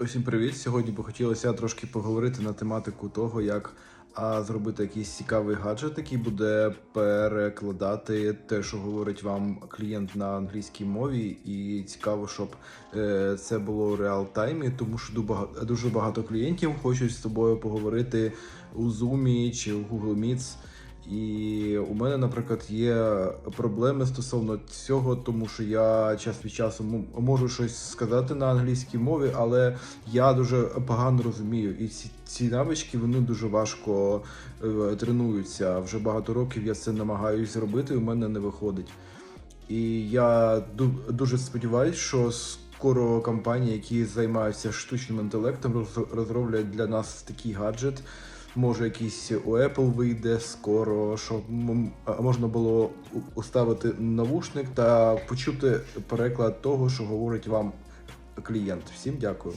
Усім привіт! Сьогодні би хотілося трошки поговорити на тематику того, як а, зробити якийсь цікавий гаджет, який буде перекладати те, що говорить вам клієнт на англійській мові. І цікаво, щоб е, це було в реал-таймі, тому що дуже багато клієнтів хочуть з тобою поговорити у Zoom чи у Google Meets. І у мене, наприклад, є проблеми стосовно цього, тому що я час від часу можу щось сказати на англійській мові, але я дуже погано розумію. І ці, ці навички вони дуже важко е, тренуються. Вже багато років я це намагаюся зробити, і у мене не виходить. І я ду- дуже сподіваюся, що скоро компанії, які займаються штучним інтелектом, роз- розроблять для нас такий гаджет. Може, якийсь у Apple вийде скоро, щоб можна було уставити навушник та почути переклад того, що говорить вам клієнт. Всім дякую.